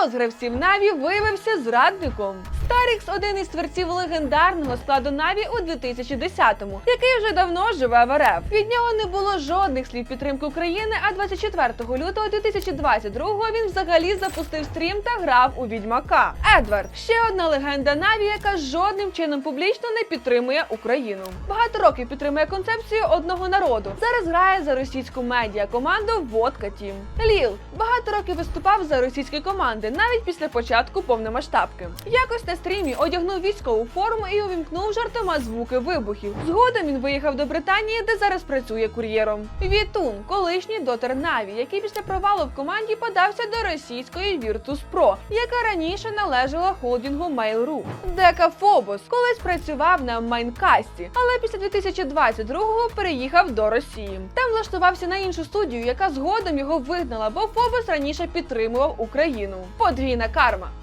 Хто з Наві виявився зрадником? Старікс один із творців легендарного складу Наві у 2010-му, який вже давно живе в РФ. Від нього не було жодних слів підтримки України. А 24 лютого 2022-го він взагалі запустив стрім та грав у відьмака. Едвард ще одна легенда Наві, яка жодним чином публічно не підтримує Україну. Багато років підтримує концепцію одного народу. Зараз грає за російську медіа команду Водка Тім. Ліл багато років виступав за російські команди, навіть після початку повномасштабки. Якось на стрімі одягнув військову форму і увімкнув жартома звуки вибухів. Згодом він виїхав до Британії, де зараз працює кур'єром. Вітун, колишній дотер Наві, який після провалу в команді подався до російської Virtus Pro, яка раніше належала холдингу Mail.ru. Дека Фобос колись працював на Майнкасті, але після 2022-го переїхав до Росії. Там влаштувався на іншу студію, яка згодом його вигнала, бо Фобос раніше підтримував Україну. Подвійна карма.